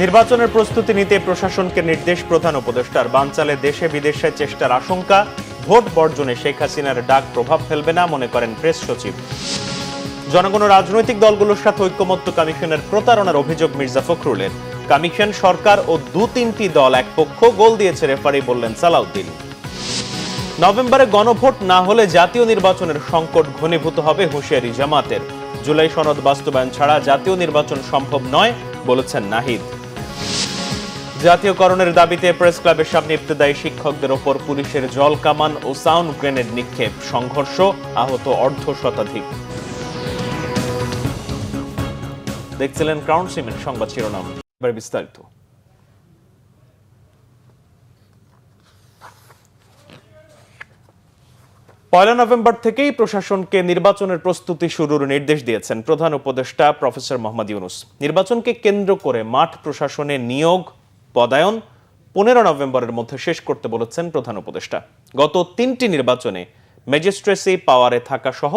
নির্বাচনের প্রস্তুতি নিতে প্রশাসনকে নির্দেশ প্রধান উপদেষ্টার। বানচালে দেশে বিদেশে চেষ্টার আশঙ্কা, ভোট বর্জনে শেখ হাসিনার ডাক প্রভাব ফেলবে না মনে করেন প্রেস সচিব। জনগণ রাজনৈতিক দলগুলোর সাথে ঐক্যমত্য কমিশনের প্রতারণার অভিযোগ মির্জা ফখরুলের। কমিশন সরকার ও দু তিনটি দল এক পক্ষ গোল দিয়েছে, রেফারি বললেন সালাউদ্দিন। নভেম্বরে গণভোট না হলে জাতীয় নির্বাচনের সংকট ঘনীভূত হবে হুঁশিয়ারি জামাতের। জুলাই সনদ বাস্তবায়ন ছাড়া জাতীয় নির্বাচন সম্ভব নয়, বলেছেন নাহিদ। জাতীয়করণের দাবিতে প্রেস ক্লাবের সামনে ইবতদায়ী শিক্ষকদের ওপর পুলিশের জল কামান ও সাউন্ড গ্রেনেড নিক্ষেপ, সংঘর্ষ, আহত অর্ধ শতাধিক। দেখছিলেন ক্রাউন সিমেন্ট সংবাদ শিরোনাম। এবার বিস্তারিত। পয়লা নভেম্বর থেকেই প্রশাসনকে নির্বাচনের প্রস্তুতি শুরুর নির্দেশ দিয়েছেন প্রধান উপদেষ্টা প্রফেসর মোহাম্মদ ইউনুস। নির্বাচনকে কেন্দ্র করে মাঠ প্রশাসনে নিয়োগ পদায়ন পনেরো নভেম্বরের মধ্যে শেষ করতে বলেছেন প্রধান উপদেষ্টা। গত তিনটি নির্বাচনে ম্যাজিস্ট্রেসি পাওয়ারে থাকা সহ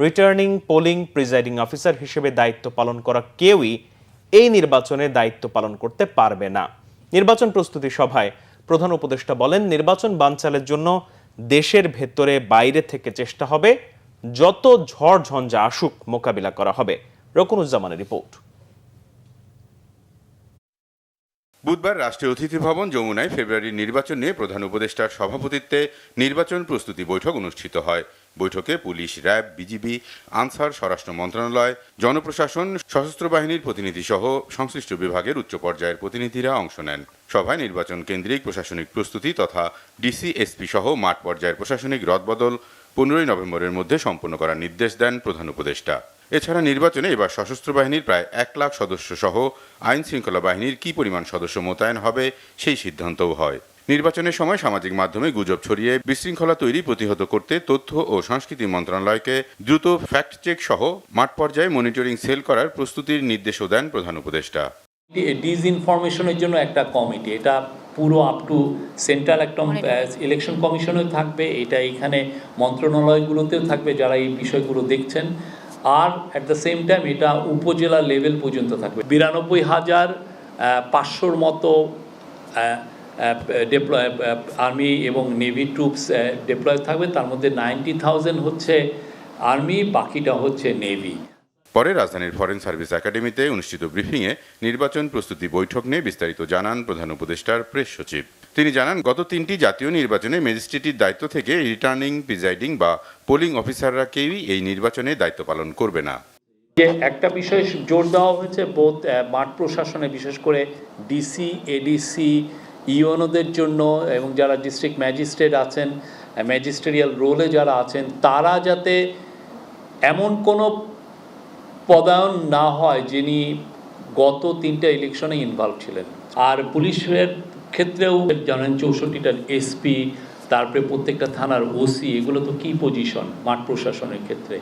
রিটার্নিং, পোলিং, প্রিজাইডিং অফিসার হিসেবে দায়িত্ব পালন করা কেউই এই নির্বাচনে দায়িত্ব পালন করতে পারবে না। নির্বাচন প্রস্তুতি সভায় প্রধান উপদেষ্টা বলেন, নির্বাচন বানচালের জন্য দেশের ভেতরে বাইরে থেকে চেষ্টা হবে, যত ঝড় ঝঞ্ঝা আসুক মোকাবিলা করা হবে। রকুনুজ্জামানের রিপোর্ট। বুধবার রাষ্ট্রীয় অতিথি ভবন যমুনায় ফেব্রুয়ারির নির্বাচন নিয়ে প্রধান উপদেষ্টার সভাপতিত্বে নির্বাচন প্রস্তুতি বৈঠক অনুষ্ঠিত হয়। বৈঠকে পুলিশ, র্যাব, বিজিবি, আনসার, স্বরাষ্ট্র মন্ত্রণালয়, জনপ্রশাসন, সশস্ত্র বাহিনীর প্রতিনিধি সহ সংশ্লিষ্ট বিভাগের উচ্চ পর্যায়ের প্রতিনিধিরা অংশ নেন। সভায় নির্বাচন কেন্দ্রিক প্রশাসনিক প্রস্তুতি তথা ডিসি এসপি সহ মাঠ পর্যায়ের প্রশাসনিক রদবদল পনেরোই নভেম্বরের মধ্যে সম্পন্ন করার নির্দেশ দেন প্রধান উপদেষ্টা। এছাড়া নির্বাচনে এবার সশস্ত্র বাহিনীর প্রায় এক লাখ সদস্য সহ আইন শৃঙ্খলা বাহিনীর কি পরিমাণ সদস্য মোতায়েন হবে সেই সিদ্ধান্তও হয়। নির্বাচনের সময় সামাজিক মাধ্যমে গুজব ছড়িয়ে বিশৃঙ্খলা তৈরি প্রতিহত করতে তথ্য ও সংস্কৃতি মন্ত্রণালয়কে দ্রুত ফ্যাক্ট চেক সহ মাঠ পর্যায়ে মনিটরিং সেল করার প্রস্তুতির নির্দেশও দেন প্রধান উপদেষ্টা। ডিসইনফরমেশনের জন্য একটা কমিটি। এটা পুরো আপ টু সেন্ট্রাল একটা ইলেকশন কমিশনেও থাকবে এটা এখানে মন্ত্রণালয়গুলোতেও থাকবে যারা এই বিষয়গুলো দেখছেন। আর অ্যাট দ্য সেম টাইম এটা উপজেলা লেভেল পর্যন্ত থাকবে। বিরানব্বই হাজার পাঁচশোর মতো ডেপ্লয় আর্মি এবং নেভি ট্রুপস ডেপ্লয় থাকবে। তার মধ্যে নাইনটি থাউজেন্ড হচ্ছে আর্মি বাকিটা হচ্ছে নেভি পরে রাজধানীর ফরেন সার্ভিস একাডেমিতে অনুষ্ঠিত ব্রিফিংয়ে নির্বাচন প্রস্তুতি বৈঠক নিয়ে বিস্তারিত জানান প্রধান উপদেষ্টার প্রেস সচিব। তিনি জানান, গত তিনটি জাতীয় নির্বাচনে ম্যাজিস্ট্রেটির দায়িত্ব থেকে রিটার্নিং প্রিজাইডিং বা পোলিং অফিসাররা কেউই এই নির্বাচনে দায়িত্ব পালন করবে না। যে একটা বিষয় জোর দেওয়া হয়েছে বোধ মাঠ প্রশাসনে, বিশেষ করে ডিসি এডিসি ইউএনওদের জন্য এবং যারা ডিস্ট্রিক্ট ম্যাজিস্ট্রেট আছেন ম্যাজিস্ট্রেরিয়াল রোলে যারা আছেন, তারা যাতে এমন কোনো পদায়ন না হয় যিনি গত তিনটা ইলেকশনে ইনভলভ ছিলেন। আর পুলিশের ক্ষেত্রেও জানেন চৌষট্টিটা এসপি তারপরে প্রত্যেকটা থানার ওসি এগুলো তো কি পজিশন মাঠ প্রশাসনের ক্ষেত্রে।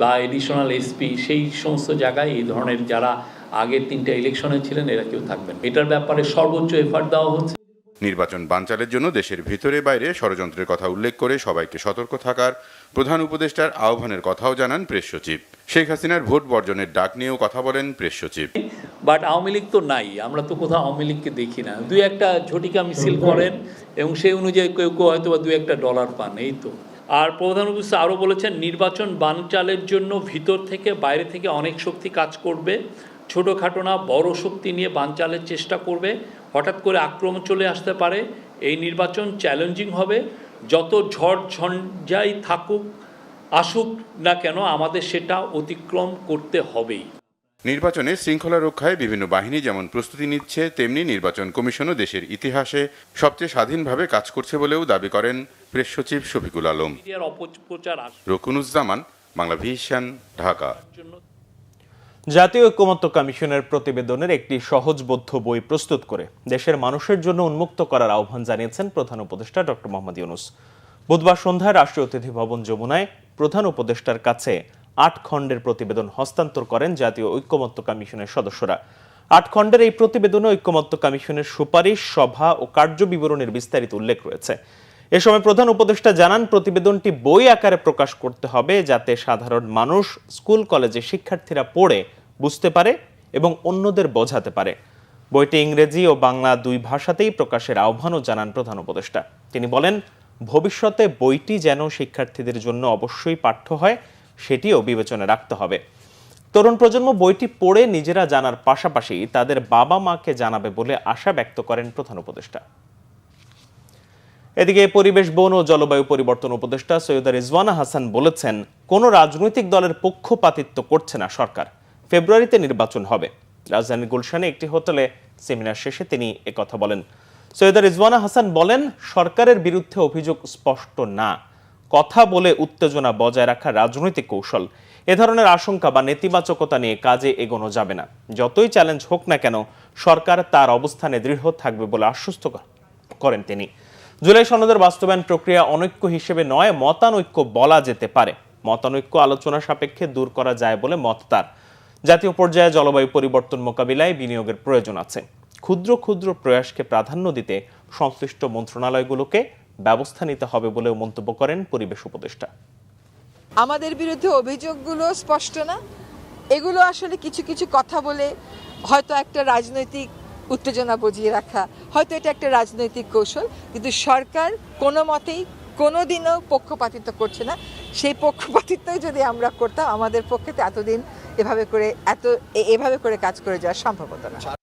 বা এডিশনাল এসপি সেই সমস্ত জায়গায় এই ধরনের যারা আগের তিনটা ইলেকশনে ছিলেন, এরা কেউ থাকবেন। এটার ব্যাপারে সর্বোচ্চ এফার্ট দেওয়া হচ্ছে। নির্বাচন বানচালের জন্য দেশের ভিতরে বাইরে ষড়যন্ত্রের কথা উল্লেখ করে সবাইকে সতর্ক থাকার প্রধান উপদেষ্টার আহ্বানের কথাও জানান প্রেস সচিব। শেখ হাসিনার ভোট বর্জনের ডাক নিয়েও কথা বলেন প্রেস সচিব। বাট আওয়ামী লীগ তো নাই, আমরা তো কোথাও আওয়ামী লীগকে দেখি না। দুই একটা ঝটিকা মিছিল করেন এবং সেই অনুযায়ী কেউ কেউ হয়তো বা দুই একটা ডলার পান, এই তো। আর প্রধান উপদেষ্টা আরও বলেছেন, নির্বাচন বানচালের জন্য ভিতর থেকে বাইরে থেকে অনেক শক্তি কাজ করবে, ছোটোখাটো না, বড় শক্তি নিয়ে বানচালের চেষ্টা করবে, হঠাৎ করে আক্রমণ চলে আসতে পারে, এই নির্বাচন চ্যালেঞ্জিং হবে, যত ঝড় ঝঞ্ঝাই থাকুক আসুক না কেন আমাদের সেটা অতিক্রম করতে হবেই। নির্বাচনে শৃঙ্খলা রক্ষায় বিভিন্ন বাহিনী যেমন প্রস্তুতি নিচ্ছে তেমনি নির্বাচন কমিশনও দেশের ইতিহাসে সবচেয়ে স্বাধীনভাবে কাজ করছে বলেও দাবি করেন প্রেস সচিব শফিকুল আলম। রকুনুজ্জামান বাংলা ভিশন ঢাকা। জাতীয় ঐক্যমত্য কমিশনের প্রতিবেদনের একটি সহজবোধ্য বই প্রস্তুত করে দেশের মানুষের জন্য উন্মুক্ত করার আহ্বান জানিয়েছেন প্রধান উপদেষ্টা ডক্টর মোহাম্মদ ইউনুস। বুধবার সন্ধ্যায় রাষ্ট্রীয় অতিথি ভবন যমুনায় প্রধান উপদেষ্টার কাছে আট খণ্ডের প্রতিবেদন হস্তান্তর করেন জাতীয় ঐক্যমত্য কমিশনের সদস্যরা। আট খণ্ডের এই প্রতিবেদনে ঐক্যমত্য কমিশনের সুপারিশ, সভা ও কার্য বিবরণের বিস্তারিত উল্লেখ রয়েছে। এ সময় প্রধান উপদেষ্টা জানান, প্রতিবেদনটি বই আকারে প্রকাশ করতে হবে যাতে সাধারণ মানুষ, স্কুল কলেজে শিক্ষার্থীরা পড়ে, বুঝতে পারে এবং অন্যদের বোঝাতে পারে। বইটি ইংরেজি ও বাংলা দুই ভাষাতেই প্রকাশের আহ্বানও জানান প্রধান উপদেষ্টা। তিনি বলেন ভবিষ্যতে বইটি যেন শিক্ষার্থীদের জন্য অবশ্যই পাঠ্য হয়, সেটিও বিবেচনায় রাখতে হবে। তরুণ প্রজন্ম বইটি পড়ে নিজেরা জানার পাশাপাশি তাদের বাবা মাকে জানাবে বলে আশা ব্যক্ত করেন প্রধান উপদেষ্টা। এদিকে পরিবেশ, বন ও জলবায়ু পরিবর্তন উপদেষ্টা সৈয়দা রিজওয়ানা হাসান বলেছেন, কোন রাজনৈতিক দলের পক্ষপাতিত্ব করছে না সরকার। ফেব্রুয়ারিতে নির্বাচন হবে। রাজধানীর গুলশানে একটি হোটেলে সেমিনার শেষে তিনি একথা বলেন। সৈয়দা রিজওয়ানা হাসান বলেন, সরকারের বিরুদ্ধে অভিযোগ স্পষ্ট না। কথা বলে উত্তেজনা বজায় রাখা রাজনৈতিক কৌশল। এ ধরনের আশঙ্কা বা নেতিবাচকতা নিয়ে কাজে এগোনো যাবে না। যতই চ্যালেঞ্জ হোক না কেন, সরকার তার অবস্থানে দৃঢ় থাকবে বলে আশ্বস্ত করেন তিনি। জুলাই সনদের বাস্তবায়ন প্রক্রিয়া অনৈক্য হিসেবে নয়, মতানৈক্য বলা যেতে পারে। মতানৈক্য আলোচনা সাপেক্ষে দূর করা যায় বলে মত তার। জাতীয় পর্যায়ে জলবায়ু পরিবর্তন মোকাবিলায় বিনিয়োগের প্রয়োজন আছে। ক্ষুদ্র ক্ষুদ্র প্রয়াসকে প্রাধান্য দিতে সংশ্লিষ্ট মন্ত্রণালয়গুলোকে ব্যবস্থা নিতে হবে বলেও মন্তব্য করেন পরিবেশ উপদেষ্টা। আমাদের বিরুদ্ধে অভিযোগগুলো স্পষ্ট না। এগুলো আসলে কিছু কিছু কথা বলে হয়তো একটা রাজনৈতিক উত্তেজনা বজিয়ে রাখা, হয়তো এটা একটা রাজনৈতিক কৌশল, কিন্তু সরকার কোনো মতেই কোনো দিনও পক্ষপাতিত্ব করছে না। সেই পক্ষপাতিত্বই যদি আমরা করতাম, আমাদের পক্ষে তো এতদিন এভাবে করে, এত এভাবে করে কাজ করে যাওয়া সম্ভব হতো না।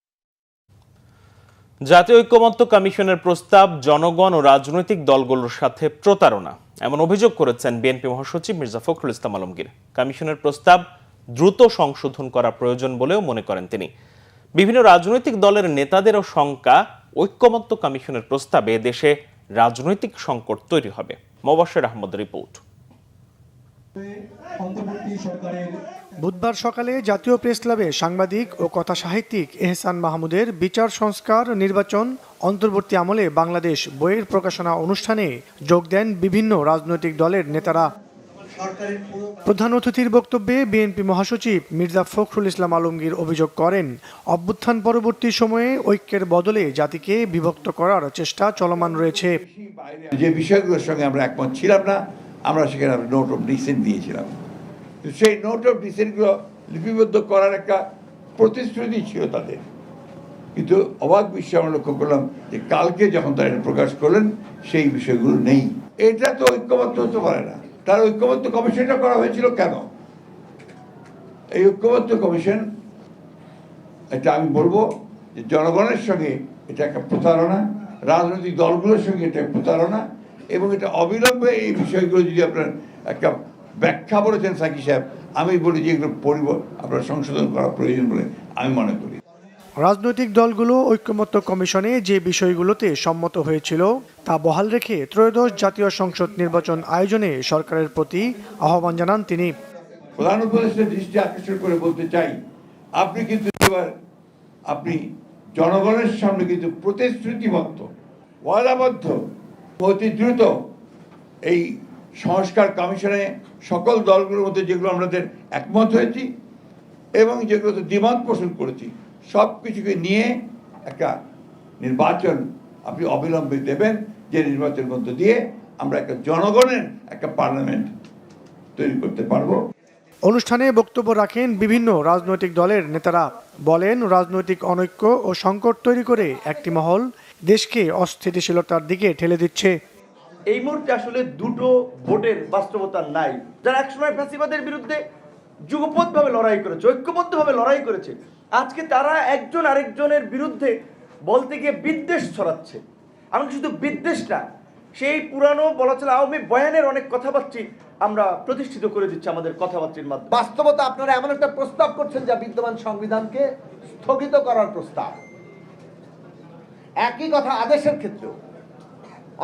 জাতীয় ঐক্যমত্য কমিশনের প্রস্তাব, জনগণ ও রাজনৈতিক দলগুলোর সাথে প্রতারণা। এমন অভিযোগ করেছেন বিএনপি মহাসচিব মির্জা ফখরুল ইসলাম আলমগীর। কমিশনের প্রস্তাব দ্রুত সংশোধন করা প্রয়োজন বলেও মনে করেন তিনি। বিভিন্ন রাজনৈতিক দলের নেতাদেরও শঙ্কা, ঐক্যমত্য কমিশনের প্রস্তাবে দেশে রাজনৈতিক সংকট তৈরি হবে। মোবাশের আহমদ রিপোর্ট। বুধবার সকালে জাতীয় প্রেস ক্লাবে সাংবাদিক ও কথা সাহিত্যিক এহসান মাহমুদের বিচার সংস্কার নির্বাচন অন্তর্বর্তী আমলে বাংলাদেশ বইয়ের প্রকাশনা অনুষ্ঠানে যোগ দেন বিভিন্ন রাজনৈতিক দলের নেতারা। প্রধান অতিথির বক্তব্যে বিএনপি মহাসচিব মির্জা ফখরুল ইসলাম আলমগীর অভিযোগ করেন অভ্যুত্থান পরবর্তী সময়ে ঐক্যের বদলে জাতিকে বিভক্ত করার চেষ্টা চলমান রয়েছে। যে বিষয়গুলোর সঙ্গে আমরা একমত ছিলাম না আমরা সেখানে নোট অফ ডিসেন্ট দিয়েছিলাম। তো সেই নোট অফ ডিসেন্টগুলো লিপিবদ্ধ করার একটা প্রতিশ্রুতি ছিল তাদের। কিন্তু অবাক বিষয় আমরা লক্ষ্য করলাম যে কালকে যখন তারা এটা প্রকাশ করলেন, সেই বিষয়গুলো নেই। এটা তো ঐক্যবদ্ধ হতে পারে না। তার ঐক্যবদ্ধ কমিশনটা করা হয়েছিল কেন? এই ঐক্যবদ্ধ কমিশন, এটা আমি বলব যে জনগণের সঙ্গে এটা একটা প্রতারণা, রাজনৈতিক দলগুলোর সঙ্গে এটা প্রতারণা এবং এটা অবিলম্বে এই বিষয়গুলো যদি আপনার একটা ব্যাখ্যা বলেছেন সাকি সাহেব আমি বলি যে এগুলো পরিব আপনার সংশোধন করা প্রয়োজন বলে আমি মনে করি। রাজনৈতিক দলগুলো ঐক্যমত্য কমিশনে যে বিষয়গুলোতে সম্মত হয়েছিল তা বহাল রেখে ত্রয়োদশ জাতীয় সংসদ নির্বাচন আয়োজনে সরকারের প্রতি আহ্বান জানান তিনি। প্রধান উপদেষ্টার দৃষ্টি আকর্ষণ করে বলতে চাই আপনি কিন্তু এবার আপনি জনগণের সামনে কিন্তু প্রতিশ্রুতিবদ্ধ ওয়াদাবদ্ধ অতি দ্রুত এই সংস্কার কমিশনে সকল দলগুলোর মধ্যে যেগুলো আমাদের একমত হয়েছি এবং যেগুলোতে দ্বিমত পোষণ করেছি সব কিছুকে নিয়ে একটা নির্বাচন আপনি অবিলম্বে দেবেন, যে নির্বাচনের মধ্য দিয়ে আমরা একটা জনগণের একটা পার্লামেন্ট তৈরি করতে পারব। অনুষ্ঠানে বক্তব্য রাখেন বিভিন্ন রাজনৈতিক দলের নেতারা বলেন, রাজনৈতিক অনৈক্য ও সংকট তৈরি করে একটি মহল দেশকে অস্থিতিশীলতার দিকে ঠেলে দিচ্ছে। এই মুহূর্তে আসলে দুটো ভোটের বাস্তবতা নাই। যারা একসময় ফ্যাসিবাদের বিরুদ্ধে যুগপথভাবে লড়াই করেছে ঐক্যবদ্ধভাবে লড়াই করেছে আজকে তারা একজন আরেকজনের বিরুদ্ধে বলতে গিয়ে বিদ্বেষ ছড়াচ্ছে। এমনকি শুধু বিদ্বেষ না সেই পুরানো বলা চলে আওয়ামী বয়ানের অনেক কথাবার্তি আমরা প্রতিষ্ঠিত করে দিচ্ছি আমাদের কথাবার্তির মাধ্যমে। বাস্তবতা আপনারা এমন একটা প্রস্তাব করছেন যা বিদ্যমান সংবিধানকে স্থগিত করার প্রস্তাব। একই কথা আদেশের ক্ষেত্রেও।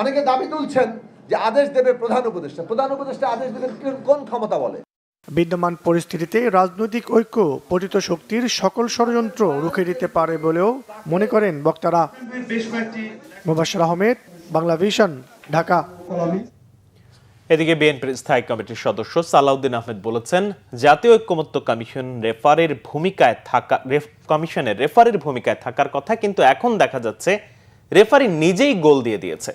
অনেকে দাবি তুলছেন যে আদেশ দেবে প্রধান উপদেষ্টা। প্রধান উপদেষ্টা আদেশ দেবে কোন ক্ষমতা বলে? বিদ্যমান পরিস্থিতিতে রাজনৈতিক ঐক্য পতিত শক্তির সকল ষড়যন্ত্র রুখে দিতে পারে বলেও মনে করেন বক্তারা। মুবাসর আহমেদ বাংলা ভিশন ঢাকা এদিকে বিএনপির স্থায়ী কমিটির সদস্য সালাউদ্দিন আহমেদ বলেছেন, জাতীয় ঐক্যমত্য কমিশন রেফারের ভূমিকায় থাকা কমিশনের রেফারির ভূমিকায় থাকার কথা কিন্তু এখন দেখা যাচ্ছে রেফারি নিজেই গোল দিয়ে দিয়েছে।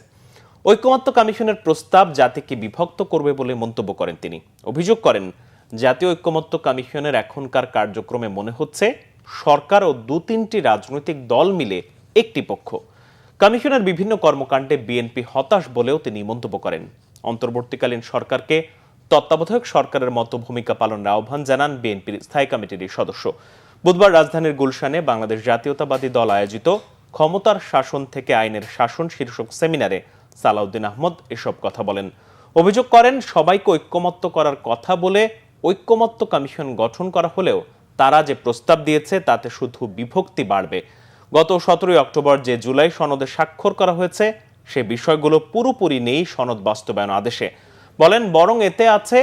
ঐক্যমত্য কমিশনের প্রস্তাব জাতিকে বিভক্ত করবে বলে মন্তব্য করেন তিনি। অভিযোগ করেন, জাতীয় ঐক্যমত্য কমিশনের এখনকার কার্যক্রমে মনে হচ্ছে সরকার ও দু তিনটি রাজনৈতিক দল মিলে একটি পক্ষ। কমিশনের বিভিন্ন কর্মকাণ্ডে বিএনপি হতাশ বলেও তিনি মন্তব্য করেন। অন্তর্বর্তীকালীন সরকারকে তত্ত্বাবধায়ক সরকারের মতো ভূমিকা পালনের আহ্বান জানান বিএনপির স্থায়ী কমিটির সদস্য। বুধবার রাজধানীর গুলশানে বাংলাদেশ জাতীয়তাবাদী দল আয়োজিত ক্ষমতার শাসন থেকে আইনের শাসন শীর্ষক সেমিনারে সালাউদ্দিন আহমদ এসব কথা বলেন। অভিযোগ করেন, সবাইকে ঐক্যমত্য করার কথা বলে ঐক্যমত্য কমিশন গঠন করা হলেও তারা যে প্রস্তাব দিয়েছে, তাতে শুধু বিভক্তি বাড়বে। গত সতেরোই অক্টোবর যে জুলাই সনদে স্বাক্ষর করা হয়েছে সে বিষয়গুলো পুরোপুরি নেই সনদ বাস্তবায়ন আদেশে। বলেন বরং এতে আছে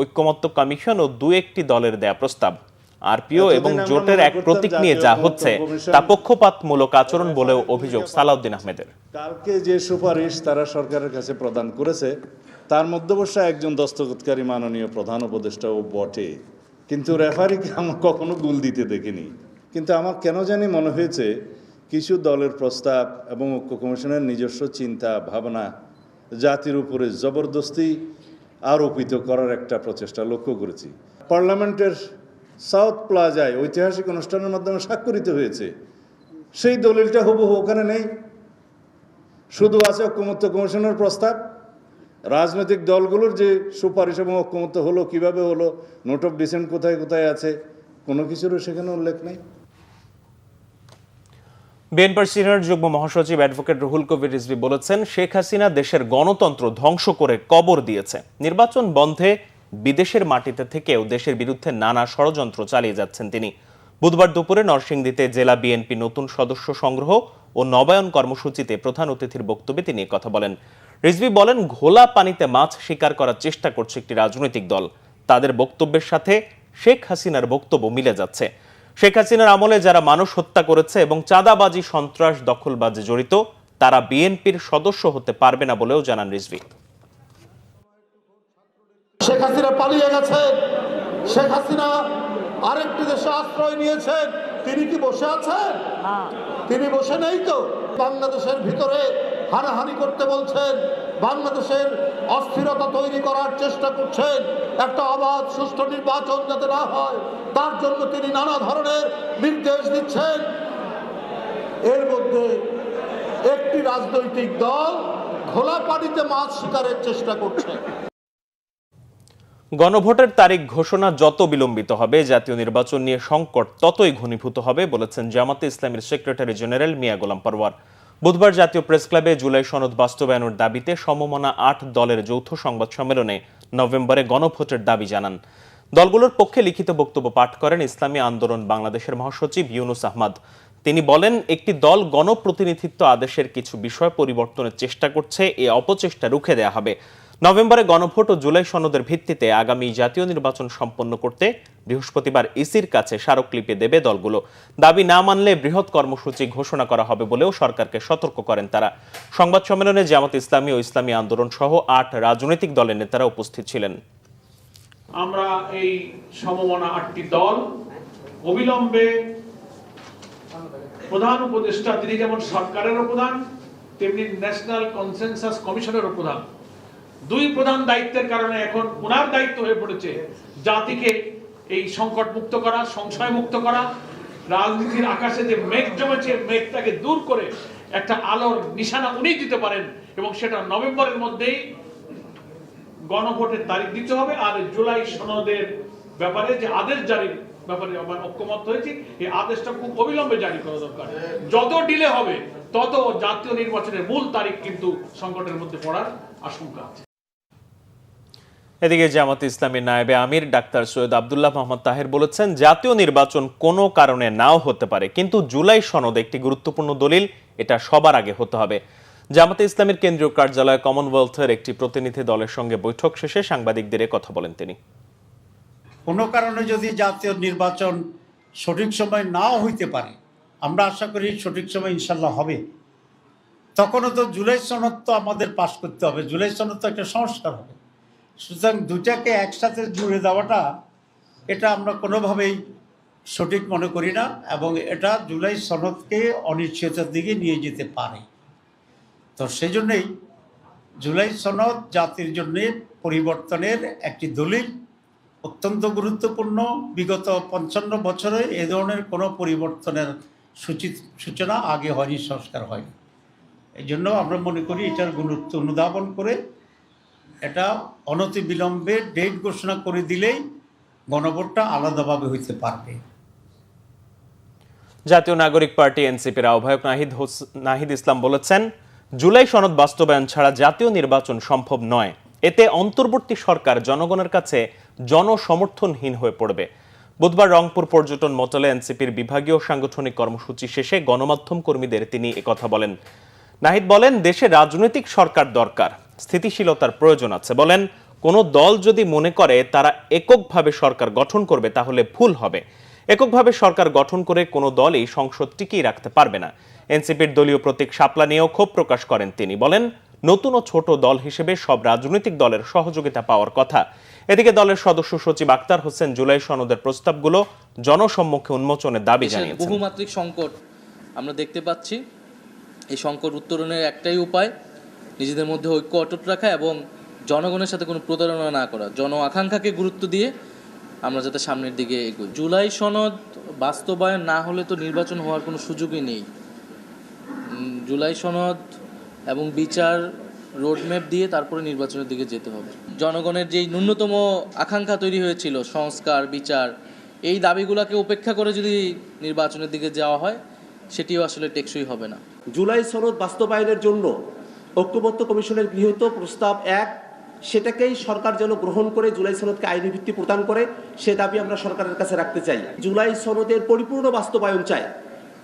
ঐক্যমত্য কমিশন ও দু একটি দলের দেয়া প্রস্তাব। আরপিও এবং জোটের এক প্রতীক নিয়ে যা হচ্ছে তা পক্ষপাতমূলক আচরণ বলেও অভিযোগ সালাউদ্দিন আহমেদের। কালকে যে সুপারিশ তারা সরকারের কাছে প্রদান করেছে তার মধ্যে অবশ্য একজন দস্তখতকারী মাননীয় প্রধান উপদেষ্টাও বটে। কিন্তু রেফারিকে আমরা কখনো গুল দিতে দেখিনি। কিন্তু আমার কেন জানি মনে হয়েছে কিছু দলের প্রস্তাব এবং ঐক্য কমিশনের নিজস্ব চিন্তা ভাবনা জাতির উপরে জবরদস্তি আরোপিত করার একটা প্রচেষ্টা লক্ষ্য করেছি। পার্লামেন্টের সাউথ প্লাজায় ঐতিহাসিক অনুষ্ঠানের মাধ্যমে স্বাক্ষরিত হয়েছে। সেই দলিলটা হুবহু ওখানে নেই। শুধু আছে ঐক্যমত্য কমিশনের প্রস্তাব। রাজনৈতিক দলগুলোর যে সুপারিশ এবং ঐক্যমত্য হলো, কীভাবে হলো, নোট অফ ডিসেন্ট কোথায় কোথায় আছে, কোনো কিছুরও সেখানে উল্লেখ নেই। বিএনপির সিনিয়র যুগ্ম মহাসচিব অ্যাডভোকেট রুহুল কবির রিজভি বলেছেন, শেখ হাসিনা দেশের গণতন্ত্র ধ্বংস করে কবর দিয়েছে। নির্বাচন বন্ধে বিদেশের মাটিতে থেকেও দেশের বিরুদ্ধে নানা ষড়যন্ত্র চালিয়ে যাচ্ছেন তিনি। বুধবার দুপুরে নরসিংদীতে জেলা বিএনপি নতুন সদস্য সংগ্রহ ও নবায়ন কর্মসূচিতে প্রধান অতিথির বক্তব্যে তিনি কথা বলেন। রিজভি বলেন, ঘোলা পানিতে মাছ শিকার করার চেষ্টা করছে একটি রাজনৈতিক দল। তাদের বক্তব্যের সাথে শেখ হাসিনার বক্তব্য মিলে যাচ্ছে। শেখ হাসিনার আমলে যারা মানুষ হত্যা করেছে এবং চাঁদাবাজি সন্ত্রাস দখলবাজি জড়িত তারা বিএনপির সদস্য হতে পারবে না বলেও জানান রিজভি। শেখ হাসিনা পালিয়ে গেছেন শেখ হাসিনা আরেকটি দেশে আশ্রয় নিয়েছেন তিনি কি বসে আছেন? তিনি বসে নেই তো? বাংলাদেশের ভিতরে হানাহানি করতে বলছেন, বাংলাদেশের অস্থিরতা তৈরি করার চেষ্টা করছেন, একটা অবাধ, সুষ্ঠু নির্বাচন যাতে না হয়, তার জন্য তিনি নানা ধরনের নির্দেশ দিচ্ছেন। এর মধ্যে একটি রাজনৈতিক দল ঘোলা পানিতে মাছ শিকারের চেষ্টা করছে। গণভোটের তারিখ ঘোষণা যত বিলম্বিত হবে, জাতীয় নির্বাচন নিয়ে সংকট ততই ঘনীভূত হবে, বলেছেন জামাতে ইসলামের সেক্রেটারি জেনারেল মিয়া গোলাম পরওয়ার। বুধবার জাতীয় প্রেস ক্লাবে জুলাই সনদ বাস্তবায়নের দাবিতে সমমনা আট দলের যৌথ সংবাদ সম্মেলনে নভেম্বরে গণভোটের দাবি জানান। দলগুলোর পক্ষে লিখিত বক্তব্য পাঠ করেন ইসলামী আন্দোলন বাংলাদেশের মহাসচিব ইউনুস আহমদ। তিনি বলেন, একটি দল গণপ্রতিনিধিত্ব আদেশের কিছু বিষয় পরিবর্তনের চেষ্টা করছে, এ অপচেষ্টা রুখে দেয়া হবে। নভেম্বরে গণভোট ও জুলাই সনদের ভিত্তিতে আগামী জাতীয় নির্বাচন সম্পন্ন করতে বৃহস্পতিবার ইসির কাছে স্মারকলিপি দেবে দলগুলো। দাবি না মানলে বৃহৎ কর্মসূচি ঘোষণা করা হবে বলেও সরকারকে সতর্ক করেন তারা। সংবাদ সম্মেলনে জামাত ইসলামী ও ইসলামী আন্দোলন সহ আট রাজনৈতিক দলের নেতারা উপস্থিত ছিলেন। আমরা এই সমমনা আটটি দল অবিলম্বে প্রধান উপদেষ্টা, তিনি যেমন সরকারেরও প্রধান, তেমনি ন্যাশনাল কনসেনসাস কমিশনেরও প্রধান। দুই প্রধান দায়িত্বের কারণে এখন ওনার দায়িত্ব হয়ে পড়েছে জাতিকে এই সংকট মুক্ত করা সংশয় মুক্ত করা। রাজনীতির আকাশে যে মেঘ জমেছে, মেঘটাকে দূর করে একটা আলোর নিশানা উনি দিতে পারেন এবং সেটা নভেম্বরের মধ্যেই গণভোটের তারিখ দিতে হবে। আর জুলাই সনদের ব্যাপারে যে আদেশ জারির ব্যাপারে আমার ঐক্যমত হয়েছে, এই আদেশটা খুব অবিলম্বে জারি করা দরকার। যত ডিলে হবে, তত জাতীয় নির্বাচনের মূল তারিখ কিন্তু সংকটের মধ্যে পড়ার আশঙ্কা আছে। এদিকে জামাত ইসলামী নায়েবে আমির ডাক্তার সৈয়দ আবদুল্লাহ মোহাম্মদ তাহের বলেছেন, জাতীয় নির্বাচন কোনো কারণে নাও হতে পারে, কিন্তু জুলাই সনদ একটি গুরুত্বপূর্ণ দলিল, এটা সবার আগে হতে হবে। জামাতে ইসলামের কেন্দ্রীয় কার্যালয়ে কমনওয়েলথের একটি প্রতিনিধি দলের সঙ্গে বৈঠক শেষে সাংবাদিকদের কথা বলেন তিনি। কোনো কারণে যদি জাতীয় নির্বাচন সঠিক সময় নাও হইতে পারে, আমরা আশা করি সঠিক সময় ইনশাল্লাহ হবে। তখনও তো জুলাই সনদ তো আমাদের পাশ করতে হবে, জুলাই সনদ তো একটা সংস্কার হবে। সুতরাং দুটাকে একসাথে জুড়ে দেওয়াটা এটা আমরা কোনোভাবেই সঠিক মনে করি না এবং এটা জুলাই সনদকে অনিশ্চয়তার দিকে নিয়ে যেতে পারে। তো সেই জন্যেই জুলাই সনদ জাতির জন্যে পরিবর্তনের একটি দলিল, অত্যন্ত গুরুত্বপূর্ণ। বিগত পঞ্চান্ন বছরে এ ধরনের কোনো পরিবর্তনের সূচিত সূচনা আগে হয়নি, সংস্কার হয়নি। এই জন্য আমরা মনে করি এটার গুরুত্ব অনুধাবন করে এটা অনতি বিলম্বে ডেট ঘোষণা করে দিলেই গণভোটটা আলাদাভাবে হইতে পারবে। জাতীয় নাগরিক পার্টি এনসিপির আহ্বায়ক নাহিদ নাহিদ ইসলাম বলেছেন, জুলাই সনদ বাস্তবায়ন ছাড়া জাতীয় নির্বাচন সম্ভব নয়। এতে অন্তর্বর্তী সরকার জনগণের কাছে জনসমর্থনহীন হয়ে পড়বে। বুধবার রংপুর পর্যটন মোটলে এনসিপির বিভাগীয় সাংগঠনিক কর্মসূচি শেষে গণমাধ্যম কর্মীদের তিনি একথা বলেন। নাহিদ বলেন, দেশে রাজনৈতিক সরকার দরকার। স্থিতিশীলতার প্রয়োজন আছে। বলেন কোনো দল যদি মনে করে তারা এককভাবে সরকার গঠন করবে তাহলে ভুল হবে। এককভাবে সরকার গঠন করে কোনো দলই সংসদ টিকিয়ে রাখতে পারবে না। এনসিপির দলীয় প্রতীক শাপলা নিয়েও ক্ষোভ প্রকাশ করেন তিনি। বলেন নতুন ও ছোট দল হিসেবে সব রাজনৈতিক দলের সহযোগিতা পাওয়ার কথা। এদিকে দলের সদস্য সচিব আক্তার হোসেন জুলাই সনদের প্রস্তাবগুলো জনসম্মুখে উন্মোচনের দাবি জানিয়েছেন। বহুমাত্রিক সংকট আমরা দেখতে পাচ্ছি। এই সংকট উত্তরণের একটাই উপায় নিজেদের মধ্যে ঐক্য অটুট রাখা এবং জনগণের সাথে কোনো প্রতারণা না করা। জন আকাঙ্ক্ষাকে গুরুত্ব দিয়ে আমরা যাতে সামনের দিকে এগোই। জুলাই সনদ বাস্তবায়ন না হলে তো নির্বাচন হওয়ার কোনো সুযোগই নেই। জুলাই সনদ এবং বিচার রোডম্যাপ দিয়ে তারপরে নির্বাচনের দিকে যেতে হবে। জনগণের যেই ন্যূনতম আকাঙ্ক্ষা তৈরি হয়েছিল, সংস্কার, বিচার, এই দাবিগুলোকে উপেক্ষা করে যদি নির্বাচনের দিকে যাওয়া হয়, সেটিও আসলে টেকসই হবে না। জুলাই সনদ বাস্তবায়নের জন্য ঐক্যবদ্ধ কমিশনের গৃহীত প্রস্তাব এক, সেটাকেই সরকার যেন গ্রহণ করে জুলাই সনদকে আইনি ভিত্তি প্রদান করে, সে দাবি আমরা সরকারের কাছে রাখতে চাই। জুলাই সনদের পরিপূর্ণ বাস্তবায়ন চাই।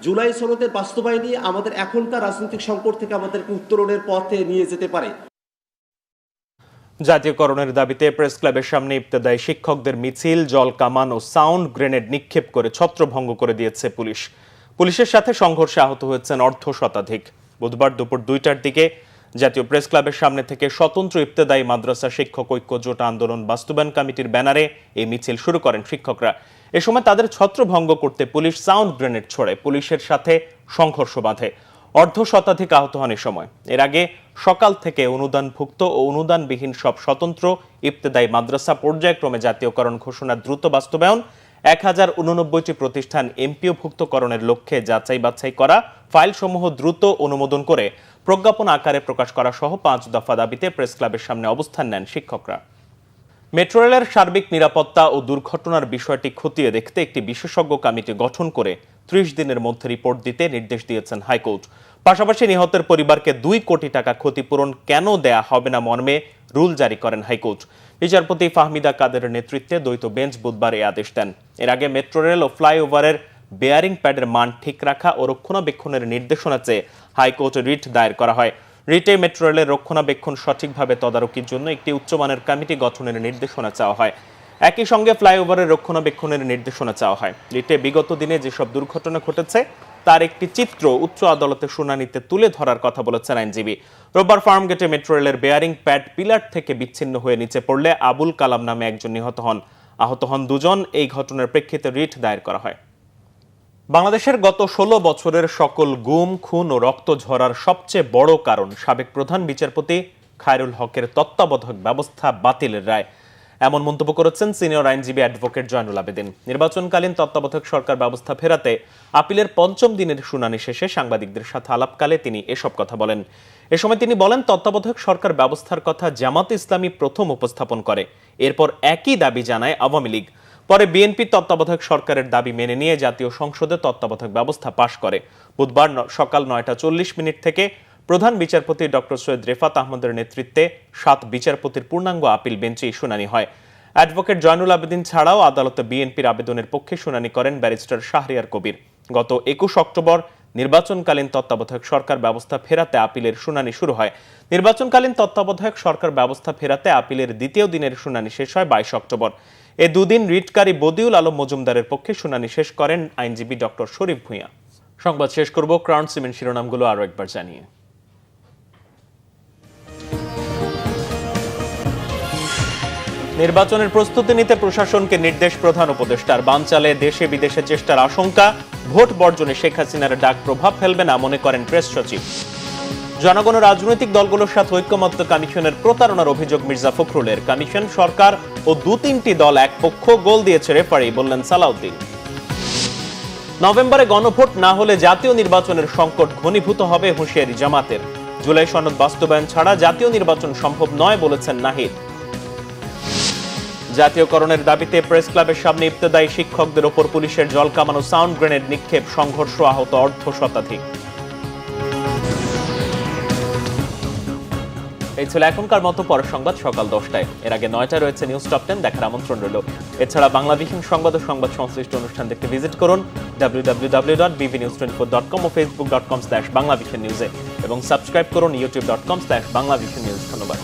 জুলাই সনদের বাস্তবায়নই আমাদের এখনকার রাজনৈতিক সংকট থেকে আমাদেরকে উত্তরণের পথে নিয়ে যেতে পারে। জাতীয়করণের দাবিতে প্রেস ক্লাবের সামনে ইবতদায়ী শিক্ষকদের মিছিল, জল কামান ও সাউন্ড গ্রেনেড নিক্ষেপ করে ছত্রভঙ্গ করে দিয়েছে পুলিশ। পুলিশের সাথে সংঘর্ষে আহত হয়েছেন অর্ধ শতাধিক। বুধবার দুপুর দুইটার দিকে জাতীয় প্রেস ক্লাবের সামনে থেকে স্বতন্ত্র ইবতদায়ী মাদ্রাসা শিক্ষক ঐক্য জোট আন্দোলন বাস্তবায়ন কমিটির ব্যানারে এই মিছিল শুরু করেন শিক্ষকরা। এ সময় তাদের ছত্রভঙ্গ করতে পুলিশ সাউন্ড গ্রেনেড ছোড়ে পুলিশের সাথে সংঘর্ষ বাঁধে। অর্ধ শতাধিক আহত হন এ সময়। এর আগে সকাল থেকে অনুদানভুক্ত ও অনুদানবিহীন সব স্বতন্ত্র ইবতেদায়ী মাদ্রাসা পর্যায়ক্রমে জাতীয়করণ ঘোষণা দ্রুত বাস্তবায়ন এক হাজার উননব্বইটি প্রতিষ্ঠান এমপিওভুক্তকরণের লক্ষ্যে যাচাই বাছাই করা ফাইলসমূহ দ্রুত অনুমোদন করে প্রজ্ঞাপন আকারে প্রকাশ করা সহ পাঁচ দফা দাবিতে প্রেস ক্লাবের সামনে অবস্থান নেন শিক্ষকরা। মেট্রো রেলের সার্বিক নিরাপত্তা ও দুর্ঘটনার বিষয়টি খতিয়ে দেখতে একটি বিশেষজ্ঞ কমিটি গঠন করে ত্রিশ দিনের মধ্যে রিপোর্ট দিতে নির্দেশ দিয়েছেন হাইকোর্ট। পাশাপাশি নিহতের পরিবারকে দুই কোটি টাকা ক্ষতিপূরণ কেন দেয়া হবে না মর্মে রুল জারি করেন হাইকোর্ট। বিচারপতি ফাহমিদা কাদের নেতৃত্বে দ্বৈত বেঞ্চ বুধবার এই আদেশ দেন। এর আগে মেট্রো রেল ও ফ্লাইওভারের বেয়ারিং প্যাডের মান ঠিক রাখা ও রক্ষণাবেক্ষণের নির্দেশনা চেয়ে হাইকোর্টে রিট দায়ের করা হয়। রিটে মেট্রো রেলের রক্ষণাবেক্ষণ সঠিকভাবে তদারকির জন্য একটি উচ্চমানের কমিটি গঠনের নির্দেশনা চাওয়া হয়। একই সঙ্গে ফ্লাইওভারের রক্ষণাবেক্ষণের নির্দেশনা চাওয়া হয়। রিটে বিগত দিনে যেসব দুর্ঘটনা ঘটেছে তার একটি চিত্র উচ্চ আদালতে শুনানিতে তুলে ধরার কথা বলেছেন আইনজীবী। রোববার ফার্মগেটে মেট্রো রেলের বেয়ারিং প্যাড পিলার থেকে বিচ্ছিন্ন হয়ে নিচে পড়লে আবুল কালাম নামে একজন নিহত হন। আহত হন দুজন। এই ঘটনার প্রেক্ষিতে রিট দায়ের করা হয়। বাংলাদেশের গত ষোলো বছরের সকল গুম, খুন ও রক্ত ঝরার সবচেয়ে বড় কারণ সাবেক প্রধান বিচারপতি খায়রুল হকের তত্ত্বাবধায়ক ব্যবস্থা বাতিলের রায়। এমন মন্তব্য করেছেন সিনিয়র আইনজীবী অ্যাডভোকেট জয়নুল আবেদিন। নির্বাচনকালীন তত্ত্বাবধায়ক সরকার ব্যবস্থা ফেরাতে আপিলের পঞ্চম দিনের শুনানি শেষে সাংবাদিকদের সাথে আলাপকালে তিনি এসব কথা বলেন। এ সময় তিনি বলেন, তত্ত্বাবধায়ক সরকার ব্যবস্থার কথা জামাত ইসলামী প্রথম উপস্থাপন করে। এরপর একই দাবি জানায় আওয়ামী লীগ। পরে বিএনপি তত্ত্বাবধায়ক সরকারের দাবি মেনে নিয়ে জাতীয় সংসদে তত্ত্বাবধায়ক ব্যবস্থা পাশ করে। বুধবার সকাল নয়টা চল্লিশ মিনিট থেকে প্রধান বিচারপতি ডক্টর সৈয়দ রেফাত আহমদের নেতৃত্বে সাত বিচারপতির পূর্ণাঙ্গ আপিল বেঞ্চে শুনানি হয়। অ্যাডভোকেট জয়নুল আবেদিন ছাড়াও আদালতে বিএনপির আবেদনের পক্ষে শুনানি করেন ব্যারিস্টার শাহরিয়ার কবির। গত একুশ অক্টোবর নির্বাচনকালীন তত্ত্বাবধায়ক সরকার ব্যবস্থা ফেরাতে আপিলের শুনানি শুরু হয়। নির্বাচনকালীন তত্ত্বাবধায়ক সরকার ব্যবস্থা ফেরাতে আপিলের দ্বিতীয় দিনের শুনানি শেষ হয় বাইশ অক্টোবর। এ দুদিন রিটকারী বদিউল আলম মজুমদারের পক্ষে শুনানি শেষ করেন আইনজীবী ডক্টর শরীফ ভূঁইয়া। সংবাদ শেষ করব, ক্রাউন সিমেন্ট শিরোনামগুলো আরও একবার জানিয়ে। নির্বাচনের প্রস্তুতি নিতে প্রশাসনকে নির্দেশ প্রধান উপদেষ্টার। বানচালে দেশে বিদেশে চেষ্টার আশঙ্কা, ভোট বর্জনে শেখ হাসিনার ডাক প্রভাব ফেলবে না মনে করেন প্রেস সচিব। জনগণ রাজনৈতিক দলগুলোর সাথে ঐক্যমত্য কমিশনের প্রতারণার অভিযোগ মির্জা ফখরুলের। কমিশন, সরকার ও দু তিনটি দল এক পক্ষ গোল দিয়েছে রেফারি, বললেন সালাউদ্দিন। নভেম্বরে গণভোট না হলে জাতীয় নির্বাচনের সংকট ঘনীভূত হবে হুঁশিয়ারি জামাতের। জুলাই সনদ বাস্তবায়ন ছাড়া জাতীয় নির্বাচন সম্ভব নয় বলেছেন নাহিদ। জাতীয়করণের দাবিতে প্রেস ক্লাবের সামনে ইবতদায়ী শিক্ষকদের ওপর পুলিশের জল কামানো সাউন্ড গ্রেনেড নিক্ষেপ, সংঘর্ষ আহত অর্ধ শতাধিক এই ছিল এখনকার মতো পরের সংবাদ সকাল দশটায়। এর আগে নয়টায় রয়েছে নিউজ টপ টেন, দেখার আমন্ত্রণ রইল। এছাড়া বাংলা সংবাদ ও সংবাদ সংশ্লিষ্ট অনুষ্ঠান দেখতে ভিজিট করুন W W W dot BB news twenty four dot com ও Facebook dot com slash Bangla নিউজে এবং সাবস্ক্রাইব করুন YouTube dot com slash Bangla news ধন্যবাদ।